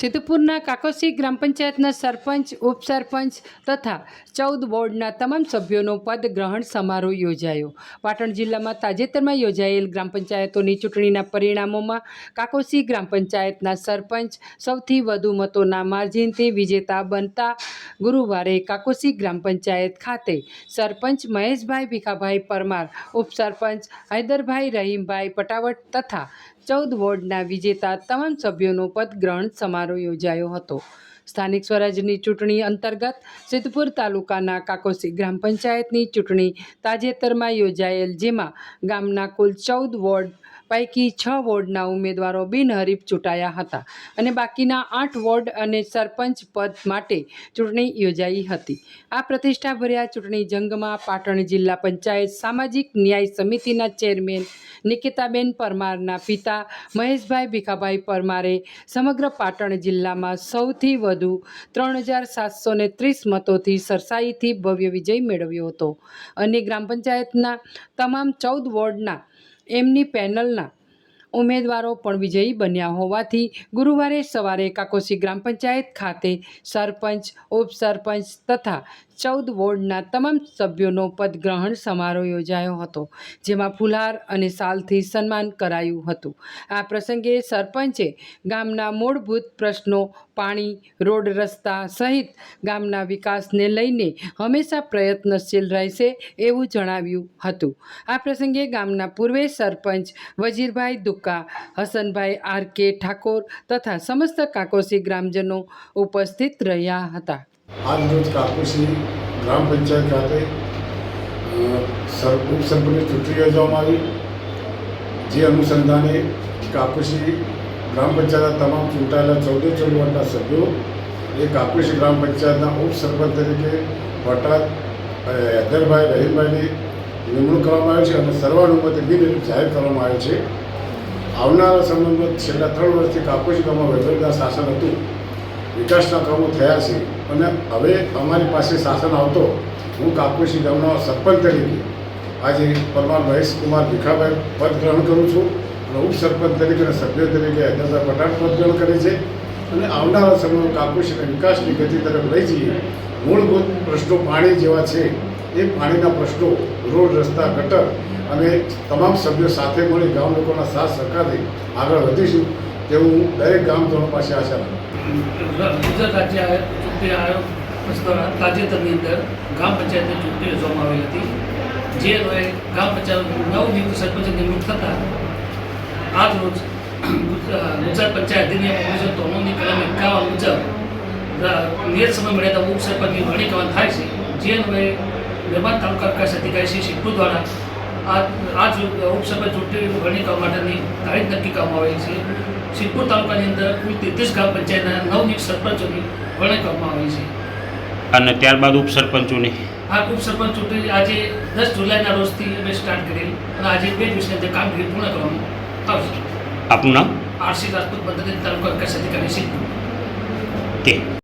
સિદ્ધપુરના કાકોસી ગ્રામ પંચાયતના સરપંચ, ઉપસરપંચ તથા ચૌદ વોર્ડના તમામ સભ્યોનો પદ ગ્રહણ સમારોહ યોજાયો. પાટણ જિલ્લામાં તાજેતરમાં યોજાયેલ ગ્રામ પંચાયતોની ચૂંટણીના પરિણામોમાં કાકોસી ગ્રામ પંચાયતના સરપંચ સૌથી વધુ મતોના માર્જિનથી વિજેતા બનતા ગુરુવારે કાકોસી ગ્રામ પંચાયત ખાતે સરપંચ મહેશભાઈ ભીખાભાઈ પરમાર, ઉપસરપંચ હૈદરભાઈ રહીમભાઈ પટાવટ તથા ચૌદ વોર્ડના વિજેતા તમામ સભ્યોનો પદગ્રહણ સમારોહ યોજાયો હતો. સ્થાનિક સ્વરાજ્યની ચૂંટણી અંતર્ગત સિદ્ધપુર તાલુકાના કાકોસી ગ્રામ પંચાયતની ચૂંટણી તાજેતરમાં યોજાયેલ, જેમાં ગામના કુલ ચૌદ વોર્ડ પૈકી છ વોર્ડના ઉમેદવારો બિનહરીફ ચૂંટાયા હતા અને બાકીના આઠ વોર્ડ અને સરપંચ પદ માટે ચૂંટણી યોજાઈ હતી. આ પ્રતિષ્ઠાભર્યા ચૂંટણી જંગમાં પાટણ જિલ્લા પંચાયત સામાજિક ન્યાય સમિતિના ચેરમેન નિકિતાબેન પરમારના પિતા મહેશભાઈ ભીખાભાઈ પરમારે સમગ્ર પાટણ જિલ્લામાં સૌથી વધુ ત્રણ હજાર સાતસો ને ત્રીસ મતોથી સરસાઈથી ભવ્ય વિજય મેળવ્યો હતો અને ગ્રામ પંચાયતના તમામ ચૌદ વોર્ડના એમની પેનલના ઉમેદવારો પણ વિજયી બન્યા હોવાથી ગુરુવારે સવારે કાકોસી ગ્રામ પંચાયત ખાતે સરપંચ, ઉપસરપંચ તથા ચૌદ વોર્ડના તમામ સભ્યોનો પદગ્રહણ સમારોહ યોજાયો હતો, જેમાં ફુલહાર અને સાલથી સન્માન કરાયું હતું. આ પ્રસંગે સરપંચે ગામના મૂળભૂત પ્રશ્નો, પાણી, રોડ રસ્તા સહિત ગામના વિકાસને લઈને હંમેશા પ્રયત્નશીલ રહેશે એવું જણાવ્યું હતું. આ પ્રસંગે ગામના પૂર્વે સરપંચ વજીરભાઈ દુક્કા, હસનભાઈ આર કે ઠાકોર તથા સમસ્ત કાકોસી ગ્રામજનો ઉપસ્થિત રહ્યા હતા. આજ રોજ કાપુસી ગ્રામ પંચાયત ખાતે. ઉપસરપંચની ચૂંટણી યોજવામાં આવી. જે અનુસંધાને કાપુસી ગ્રામ પંચાયતના તમામ ચૂંટાયેલા ચૌદે ચૌદ વોર્ડના સભ્યો. એ કાપુસી ગ્રામ પંચાયતના ઉપસરપંચ તરીકે વટાદ અ, હૈદરભાઈ રહીમભાઈની નિમણૂક કરવામાં આવી છે અને સર્વાનુમતે બિનહરીફ જાહેર કરવામાં આવ્યો છે. આવનારા સમયમાં છેલ્લા ત્રણ વર્ષથી કાપુસી ગામમાં વહીવટદાર શાસન હતું. વિકાસના કામો થયા છે. અને હવે અમારી પાસે શાસન આવતો, હું કાપુસી ગામનો સરપંચ તરીકે આજે પરમાર મહેશકુમાર ભીખાભાઈ પદ ગ્રહણ કરું છું. અને ઉપસરપંચ તરીકે અને સભ્ય તરીકે હૈદરભાઈ પઠાણ પદ ગ્રહણ કરે છે. અને આવનારા સમયમાં કાપુસીના વિકાસની ગતિ તરફ લઈ જઈએ. મૂળભૂત પ્રશ્નો પાણી જેવા છે. એ પાણીના પ્રશ્નો, રોડ, રસ્તા, ગટર અને તમામ સભ્યો સાથે મળી ગામ લોકોના સાથ સહકારથી આગળ વધીશું. હું દરેક ગામજનો પાસે આશા રાખું. ગુજરાત રાજ્ય ચૂંટણી આયોગ તાજેતરની અંદર ગ્રામ પંચાયતની ચૂંટણી યોજવામાં આવેલી હતી. જે રોએ ગામ પંચાયત નવ નવનિયુક્ત સરપંચ નિમણૂક થતાં આજ રોજ ગુજરાત પંચાયત અધિનિયમ ઓગણીસો ત્રાણુંની કલમ એકાવન મુજબ નિયત સમય મળ્યા ઉપસરપંચની વરણી કરવાનું થાય છે. જે રોએ મહેમાન તાલુકા વિકાસ અધિકારી શ્રી શિપુ દ્વારા આ લોકસભા ચૂંટણી વરણી કરવા માટેની તારીખ નક્કી કરવામાં આવે છે. સિદ્ધપુર તાલુકાની અંદર કુલ તેત્રીસ ગ્રામ પંચાયતના નવનિયુક્ત સરપંચોની વરણી કરવામાં આવી છે. અને ત્યારબાદ ઉપસરપંચોની? આ ઉપસરપંચ ચૂંટણી આજે દસ જુલાઈના રોજથી અમે સ્ટાર્ટ કરેલી અને આજે બે દિવસની અંદર કામગીરી પૂર્ણ કરવામાં આવશે. આપનું નામ? આરસી રાજપૂત પદ્ધતિ તાલુકા વિકાસ અધિકારી સિદ્ધપુર. તે